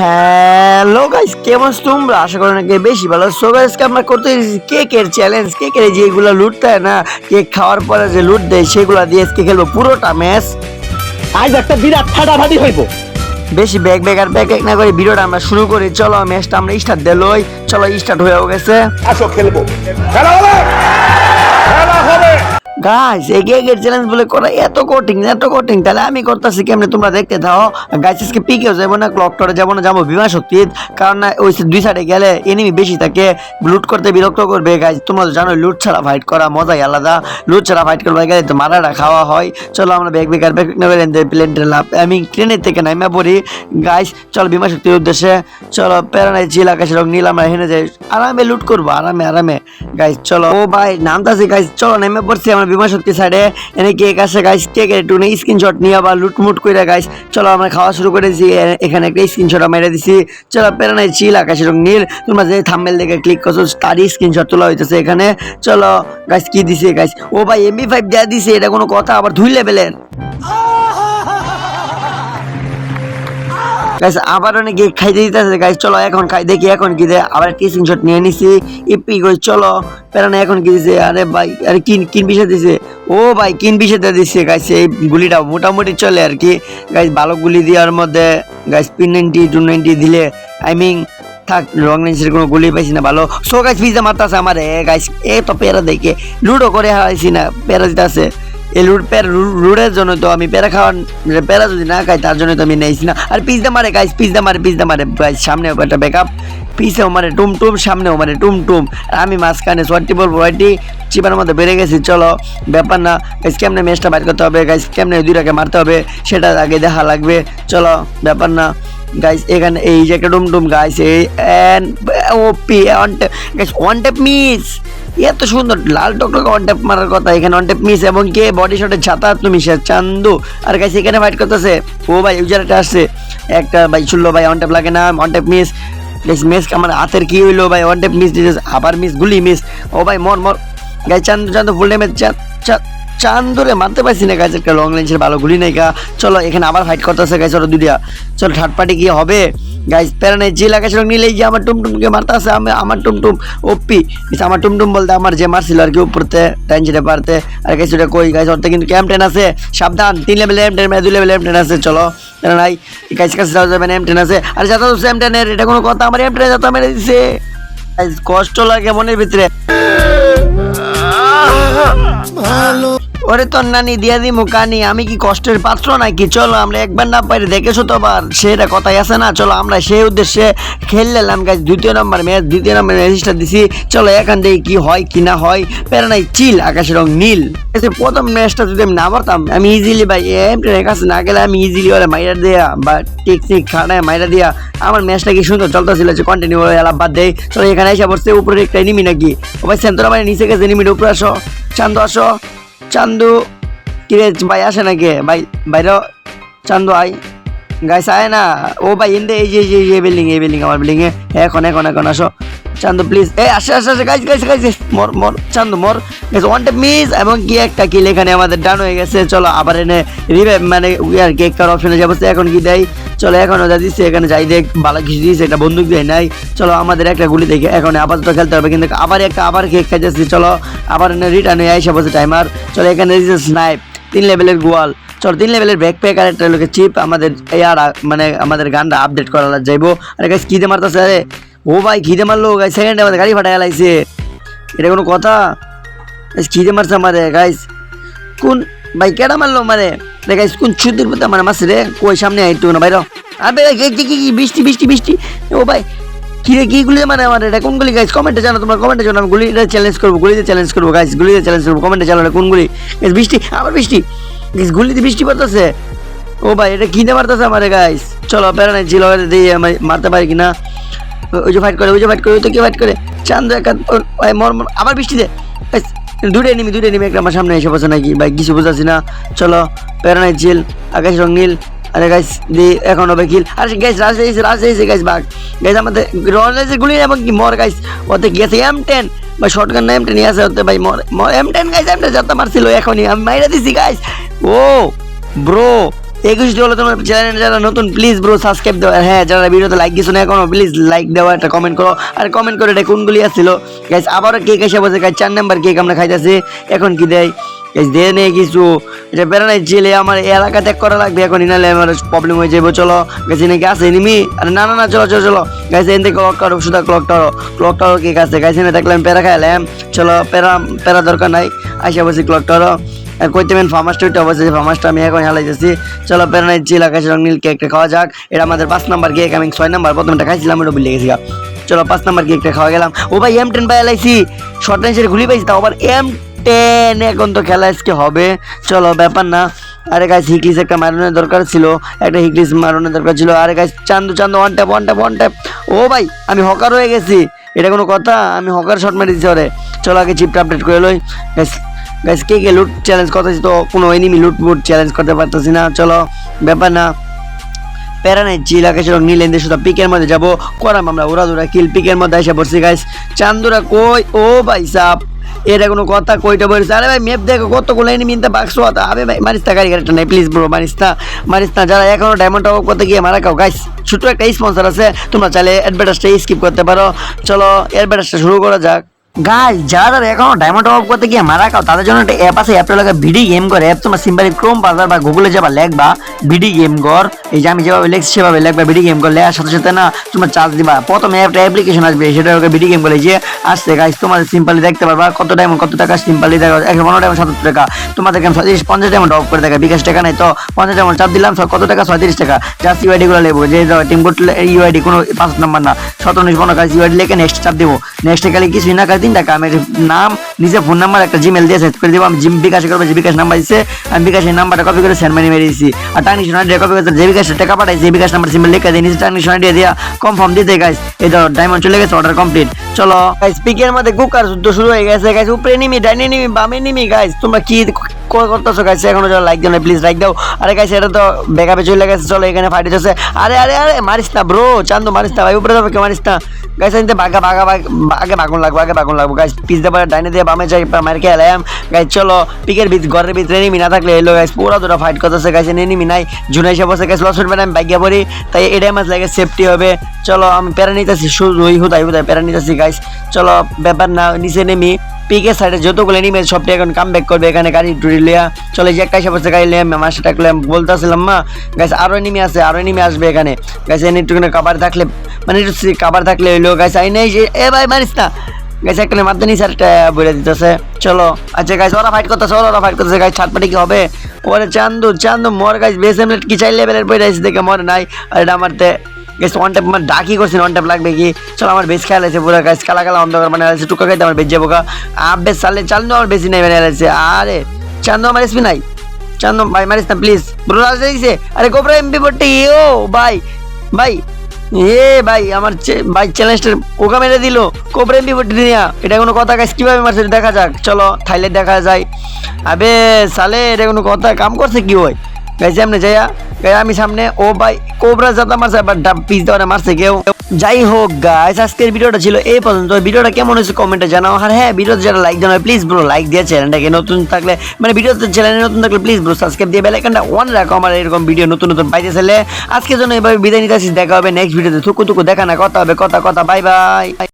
Hello guys কেমন তোমরা? আশা করি নাকি বেশি ভালো সো গাইস কে আমরা করতে কেকের চ্যালেঞ্জ কেকের যেগুলো লুট দেয় না কেক খাওয়ার পরে যে লুট দেয় সেগুলো দিয়ে আজকে খেলব পুরোটা ম্যাচ আজ একটা বিরাট ফাটাফাটি হইব। বেশি ব্যাগ ব্যাগ আর ব্যাগ এক না করে ভিডিওটা আমরা শুরু করি। চলো ম্যাচটা আমরা স্টার্ট দিলই চলো স্টার্ট হয়েও গেছে। আসো খেলব। খেলা হবে খেলা গাইস এই কেকের চ্যালেঞ্জ বলে করা এত কঠিন এত কঠিন। তাহলে আমি করতেছি কেমনে? তোমরা দেখতে থাও। গাইস আজকে পিকেও যাব না ক্লক টরে যাব না, যাব বিমা শক্তি কারণ না, ওই দুই সাইডে গেলে এনিমি বেশি থাকে। লুট করতে বিরক্ত করবে গাইস তোমরা তো জানো লুট ছাড়া ফাইট করা মজাই আলাদা। লুট ছাড়া ফাইট করবে গেলে তো মারাটা খাওয়া হয়। চলো আমরা ব্যাগ বেকার ব্যাগ প্লেন আমি ট্রেনের থেকে নাইমা পড়ি। গাইস চলো বিমা শক্তির উদ্দেশ্যে। চলো প্যারানাই চিল আকাশের রং নীল, আমরা হেনে যাই। আরামে লুট করব, আরামে আরামে। গাইস চলো। ও ভাই, নামতাছি গাইস চলো নেমে পড়ছি, আমরা বিমা শক্তি সাইডে এনে কেক আছে গাইস কেকের একটু স্ক্রিনশট নিয়ে আবার লুটমুট করে গাইস চলো, আমরা খাওয়া শুরু করেছি এখানে একটা স্ক্রিনশট মেরে দিছি। চলো প্যারানাই চিল আকাশের রং নীল। তোমরা যে থাম্বেল দেখে ক্লিক করছ, তারই স্ক্রিনশট তোলা হইতেছে এখানে। চলো গাইস কি দিছে গাইস ও ভাই এমবি ফাইভ দেওয়া দিছে, এটা কোনো কথা, আবার দুই লেভেলের গাইস আবার অনেক খাইতে দিতেছে। গাইস চলো, এখন খাই, দেখি এখন কি দেয়। আবার একটা স্ক্রিনশট নিয়ে নিছি। ইপি কই চলো, প্যারানা এখন কি দিছে? আরে ভাই, আরে কিন কিন বিষে দিছে? ও ভাই, কিন বিষে দিয়ে দিচ্ছে গাইস এই গুলিটা। মোটামুটি চলে আর কি। গাইস ভালো গুলি দেওয়ার মধ্যে guys pin ninety two ninety দিলে আই মিন থাক রং রেঞ্জের কোনো গুলি পাইছি না, ভালো। সো গাইস পিজা মারতাছে আমার। এ গাইস এ তো পেরা দেখে। লুডো করে হারাইছি না পেরা দিতেছে এই লুট প্যার লুডের জন্য তো আমি প্যারা খাওয়ার প্যারা যদি না খাই, তার জন্য তো আমি নেইছি না। আর পিজা মারে গাইস পিজা মারে পিজা মারে গাইস সামনে একটা ব্যাকআপ পিছেও মারে, টুম টুম সামনেও মারে, টুম টুম। আর আমি মাঝখানে সোয়াটি বলব ওয়াটি চিপার মধ্যে বেড়ে গেছি, চলো, ব্যাপার না। গাইস কেমনে ম্যাচটা বাইর করতে হবে গাইস কেমনে দুইটাকে মারতে হবে, সেটা আগে দেখা লাগবে। চলো, ব্যাপার না। গাইস এখানে এই যে একটা ডুম ডুম গাইস এই এন ওপি on guys one tap miss এত সুন্দর, লাল টকটকে ওয়ান টেপ মারার কথা, এখানে ওয়ান টেপ মিস এবং কে? বডি শটের ছাতা তুমি সে চান্দু। আর গাইস এখানে ফাইট করতেছে। ও ভাই ইউজার একটা আসছে। একটা ভাই শুনলো, ভাই ওয়ান টেপ লাগে না one tap miss guys miss আমার হাতের কি হইল, ভাই? ওয়ান টেপ মিস দিতেছে আবার মিস গুলি মিস ও ভাই, মর মর। গাই চান্দু চান্দু ফুল ড্যামেজ চান্দুরে মারতে পারছি না গাছ একটা লং রেঞ্জের ভালো গুলি নাই গা। চলো, এখানে আবার ফাইট করতেছে গাইস ওরা দুইটা। চলো থার্ড পার্টি কি হবে। গাইস প্যারা নেই, যে লাগাছে নিলেই যে আমার টুমটুমকে মারতে আছে আমি আমার টুমটুম ওপি আমার টুমটুম বলতে আমার যে মারছিল আর কি উপরতে টেনশনে পারতে। আর গাইস ওটা কই? গাইস ওরতে কিন্তু ক্যাম্পটেন আছে। সাবধান, তিন লেভেল এম টেন দুই লেভেল এম টেন আছে, চলো। নাই। গাইস কাছে যাওয়া যাবে না এম টেন আছে। আর, যাতা তো এম টেনের এটা কোনো কথা? আমার এম টেনে যাতা মেরে দিছে। কষ্ট লাগে মনের ভিতরে। ওরে তোর নানি, দিয়া দি মুকানি আমি কি কষ্টের পাত্র নাকি? চলো, আমরা একবার না পারি দেখেছ তো আবার সেটা কথাই আছে না, চলো, আমরা সেই উদ্দেশ্যে খেললাম গাছ দ্বিতীয় নম্বর ম্যাচ, দ্বিতীয় নম্বর ম্যাচটা দিছি। চলো, এখান থেকে কি হয়, কি না হয় প্যারা নাই চিল, আকাশের রং নীল। প্রথম ম্যাচটা যদি আমি না পারতাম, আমি ইজিলি ভাই এমটের কাছে না গেলে আমি ইজিলি ওরা মাইরা দেয়া, বা টেকনিক খাড়ায় মাইরা দিয়া, আমার ম্যাচটা কি সুন্দর চলতেছিল, যে কন্টিনিউ এলাপ বাদ দেয় চলো, এখানে এসে বসছে উপরে একটা এনিমি নাকি? ভাই সেন্তরা মানে নিচে গেছে এনিমিটা উপরে আসো, চান্দ আসো। চান্দু কিরে ভাই আসে নাকি? ভাই বাইরে চান্দু আই গাইস আয় না। ও ভাই এনদে এই যে, এই বিল্ডিং এই বিল্ডিং আমার বিল্ডিং এ। এখন এখন এখন, আসো। চান্দু প্লিজ এই আসে আসে আসে গাইস গাইস গাইস মর মর, চান্দু, মর। গাইস ওয়ান টেপ মিস এবং কি একটা কিল এখানে আমাদের ডান হয়ে গেছে। চলো, আবার এনে রিভাইভ মানে আর কেক কার অপশনে যাব। এখন কি দেয়? চলো এখন ওটা দিচ্ছে এখানে যাই দেখ, ভালো কিছু দিয়েছে একটা বন্দুক দেয় নাই। চলো, আমাদের একটা গুলি দেখে, এখন আপাতত খেলতে হবে, কিন্তু আবার একটা, আবার কেক খাইতেছি। চলো, আবার এনে রিটার্ন হয়ে আইসা বসে টাইমার চলো, এখানে দিচ্ছে স্নাইপ তিন লেভেলের গোয়াল। চল, তিন লেভেলের ব্যাকপ্যাক আর একটা লোকের চিপ আমাদের আর মানে আমাদের গানটা আপডেট করা যাইবো। আরে গাছ খিদে মারতেছে, আরে। ও ভাই, খিদে মারলো গাছ সেকেন্ডে আমাদের গাড়ি ফাটাই লাইছে। এটা কোনো কথা? খিদে মারছে আমারে গাইস কোন ভাই, কেডা মারলো মানে গাইস কোন ছুটির মধ্যে মানে মারছে রে? কই, সামনে আইতো না বাইরে কি বৃষ্টি বৃষ্টি বৃষ্টি। ও ভাই কি রে কি গুলি মানে আমার এটা? কোন গুলি গাইস কমেন্টে জানো তোমরা কমেন্টে জানো আমি গুলিটা চ্যালেঞ্জ করব গুলিতে চ্যালেঞ্জ করব গাইস গুলিতে চ্যালেঞ্জ করব কমেন্টে জানো কোন গুলি? গাইস বৃষ্টি আবার বৃষ্টি। গাইস গুলিতে বৃষ্টি পড়তেছে। ও ভাই এটা কিনে মারতেছে আমারে গাইস চলো প্যারা নাই ছিল দিয়ে আমি মারতে পারি কিনা? ওই যে ফাইট করে ওই যে ফাইট করে ওই তো কি ফাইট করে? চান্দ একা ওই মর মর আবার বৃষ্টি দে। গাইস, দুটো এনিমি দুটো এনিমি একটা আমার সামনে এসে বসে নাকি? ভাই কিছু বুঝাচ্ছি না। চলো প্যারা নাই চিল আকাশ রং নীল আরে গাইস দি, এখন হবে কিল আর গাইস রাজ এসে রাজ এসে গাইস বাঘ। গাইস আমাদের রনেজের গুলি এবং কি মর গাইস ওতে গেছে এম টেন বা শর্টগান না এম টেন আছে ওতে ভাই মর M ten guys M ten যাতে মারছিল এখনই আমি মাইরা দিছি গাইস ও ব্রো খুশিটি হলো তোমার চ্যানেল যারা নতুন প্লিজ ব্রো সাবস্ক্রাইব দেওয়া। হ্যাঁ যারা ভিডিওতে লাইক দিছো না এখনও প্লিজ লাইক দেওয়া, একটা কমেন্ট করো। আর কমেন্ট করে এটা কোনগুলি আসছিল? গাইস আবারও কেক এসে বসে গাইস চার নাম্বার কেক আমরা খাইতেছি। এখন কি দেয়? গাইস দিয়ে নেই কিছু। এটা বেড়ানোর জেলে আমার এলাকা ত্যাগ করা লাগবে। এখন ইনালে আমার প্রবলেম হয়ে যাবে চলো। গাইস নাকি আছে এনিমি আরে না না না, চলো চলো চলো। গাইস এন থেকে ক্লক টাওয়ার শুধু clock tower clock tower cake আছে। গাইস এনে দেখলাম প্যারা খাইলাম। চলো প্যারা প্যারা দরকার নাই। আইসা বসি ক্লক টাওয়ার আর কইতে মেন ফার্মাসটা ওইটা অবশ্যই ফার্মাসটা আমি এখন হালাইতেছি। চলো প্যারানাই চিল আকাশ রং নীল কেকটা খাওয়া যাক। এটা আমাদের পাঁচ নাম্বার কেক আমি ছয় নাম্বার প্রথমটা খাইছিলাম, ওটা ভুলে গেছি। চলো পাঁচ নাম্বার কেকটা খাওয়া গেলাম। ও ভাই এম টেন পাই এলাইছি শর্ট রেঞ্জের গুলি পাইছি, তাও আবার এম টেন এখন তো খেলা আজকে হবে। চলো, ব্যাপার না। আরে গাছ হিকলিস একটা মারনের দরকার ছিল। একটা হিকলিস মারনের দরকার ছিল। আরে গাছ Chandu Chandu one tap one tap one tap ও ভাই, আমি হকার হয়ে গেছি। এটা কোনো কথা? আমি হকার শট মেরে দিচ্ছি ওরে চলো আগে চিপটা আপডেট করে লই। গাইস কে কে লুট চ্যালেঞ্জ করতেছি তো কোনো এনিমি লুট বুট চ্যালেঞ্জ করতে পারতেছি না। চলো, ব্যাপার না। প্যারা নেই চিল আকাশ এবং নীল শুধু পিকের মধ্যে যাব। করাম আমরা ওরা দুরা কিল পিকের মধ্যে এসে পড়ছি গাইস চান্দুরা কই? ও ভাই সাপ এটা কোনো কথা কইটা বলছে আরে ভাই মেপ দেখো, কতগুলো এনিমি ইনতে বাক্স আছে আবে ভাই, মারিস তা গাড়ি, গাড়িটা নাই প্লিজ ব্রো মারিস না মারিস না। যারা এখনও ডায়মন্ড টপ করতে গিয়ে মারা খাও গাইস ছোট একটা স্পন্সর আছে, তোমরা চাইলে অ্যাডভার্টাইজটা স্কিপ করতে পারো। চলো অ্যাডভার্টাইজটা শুরু করা যাক। গাইস যারা যারা এখনও ডায়মন্ড টপ করতে গিয়ে মারা খাও, তাদের জন্য একটা অ্যাপ আছে অ্যাপটা লাগে ভিডি গেম করে। অ্যাপ তোমার সিম্পলি ক্রোম বাজার বা গুগলে যাবা লেখবা ভিডি গেম কর এই যে আমি যেভাবে লেখছি, সেভাবে লেখবা ভিডি গেম কর লেখার সাথে সাথে না তোমার চার্জ দিবা। প্রথমে একটা অ্যাপ্লিকেশন আসবে, সেটা ওকে ভিডি গেম করে যে আসছে গাইস তোমার সিম্পলি দেখতে পারবা, কত ডায়মন্ড কত টাকা সিম্পলি দেখা একশো পনেরো টাকা সত্তর টাকা। তোমাদেরকে আমি ছয়ত্রিশ, পঞ্চাশ ডায়মন্ড অফ করে দেখা বিকাশ টাকা নাই তো, পঞ্চাশ ডায়মন্ড চাপ দিলাম কত টাকা? ছয়ত্রিশ টাকা। জাস্ট ইউআইডি গুলো লেবো যে টিম কোড ইউআইডি কোনো পাঁচ নাম্বার না। সতেরো, উনিশ, পনেরো কাজ ইউআইডি লেখে নেক্সট চাপ দেবো। নেক্সট গেলে কিছুই না কাজ তিন টাকা আমি নাম, নিজে ফোন নাম্বার একটা জিমেল দিয়ে সেট করে দিব। আমি জিম বিকাশ করব যে বিকাশ নাম্বার দিচ্ছে আমি বিকাশের নাম্বারটা কপি করে সেন্ড মানি মেরে দিচ্ছি আর টাকা সোনা দিয়ে কপি করে যে বিকাশের টাকা পাঠাই যে বিকাশ নাম্বার সিম্বল লিখে দিয়ে নিজে টাকা সোনা দিয়ে দিয়া কনফার্ম দিতে গাইস এই ধরো ডায়মন্ড চলে গেছে অর্ডার কমপ্লিট চলো। গাইস পিকের মধ্যে কুকার যুদ্ধ শুরু হয়ে গেছে গাইস উপরে নিমি, ডাইনে নিমি, বামে নিমি গাইস তোমরা কি করতেছো গাইস এখনও যারা লাইক দাও না প্লিজ লাইক দাও। আরে গাইস এটা তো বেকাপে চলে গেছে, চলো এখানে ফাইট হচ্ছে। আরে আরে আরে, মারিস না ব্রো চান্দু, মারিস না, ভাই, উপরে যাবে কে মারিস না। গাইছে আনতে বাগা বাগা আগে বাগুন লাগবো, আগে বাগুন লাগবো। গাইস পিস দেবার, ডাইনে দিয়ে বামে যাই মারকে এলাম। গাইস চলো, পিকের ভিত, ঘরের ভিতরে নিমি না থাকলে এলো গাইস পুরো দুটো ফাইট করতেছে। গাইস নিমি নাই। জুনাই সে বসে গাইস লস উঠবে আমি পড়ি। তাই এটাই মাছ লাগে সেফটি হবে। চলো, আমি প্যারা নিতেছি, শুধু হুদাই হুদাই প্যারা নিতেছি গাইস চলো, ব্যাপার না, নিচে নেমি পিকের সাইডে যতগুলো এনিমে সবটা এখন কাম ব্যাক করবে এখানে গাড়ি টুরি লিয়া চলে যে একটা এসে গাড়ি লিয়া আমার সেটা বলতেছিলাম, মা গাছ আরও এনিমি আছে, আরও এনিমি আসবে এখানে। গাছ এনে একটু কাবার থাকলে মানে একটু কাবার থাকলে হইল গাছ আই নেই এ ভাই, মারিস না। গাছ একটা মারতে আর একটা বলে দিতেছে। চলো আচ্ছা গাছ ওরা ফাইট করতেছে, ওরা ফাইট করতেছে গাছ ছাটপাটি কি হবে? ওরে চান্দু চান্দু, মর গাছ বেস এমলেট কি চাই লেভেলের বই দেখে মরে নাই, আর এটা মারতে। গেছে ওয়ান ট্যাপ আমার ডাকি করছেন ওয়ান ট্যাপ লাগবে কি? চলো, আমার বেশ খেয়াল আছে, পুরো গাছ কালা কালা অন্ধকার মানে আছে টুকা খাইতে আমার বেশ যাব আবে সালে চান্দু আমার বেশি নাই মানে আছে আরে চান্দু আমার এসপি নাই। চান্দু ভাই মারিস না প্লিজ ব্রো রাজ দিছে। আরে গোবরা এমপি বটে ও ভাই ভাই, এ, ভাই, আমার ভাই চ্যালেঞ্জটা কোকা মেরে দিল। কোবরা এমপি বটে দিয়া এটা কোনো কথা গাছ কীভাবে মারছে, দেখা যাক। চলো থাইলে দেখা যায়। আবে, সালে, এটা কোনো কথা, কাম করছে কি হয় গাইছে সামনে যাইয়া গাই আমি সামনে, ও ভাই, কোবরা জাতা মারছে আবার পিস দেওয়ারে মারছে কেউ। যাই হোক গাইস আজকের ভিডিওটা ছিল এই পর্যন্ত। ভিডিওটা কেমন হয়েছে কমেন্টে জানাও। আর হ্যাঁ ভিডিওতে যারা লাইক জানাবে প্লিজ ব্রো লাইক দিয়ে চ্যানেলটাকে নতুন থাকলে মানে ভিডিওতে চ্যানেলে নতুন থাকলে প্লিজ ব্রো সাবস্ক্রাইব দিয়ে বেলাইকানটা অন রাখো। আমার এরকম ভিডিও নতুন নতুন পাইতে চাইলে আজকের জন্য এভাবে বিদায় নিতে আসি। দেখা হবে নেক্সট ভিডিওতে থুকু থুকু দেখা না, কথা হবে, কথা কথা বাই বাই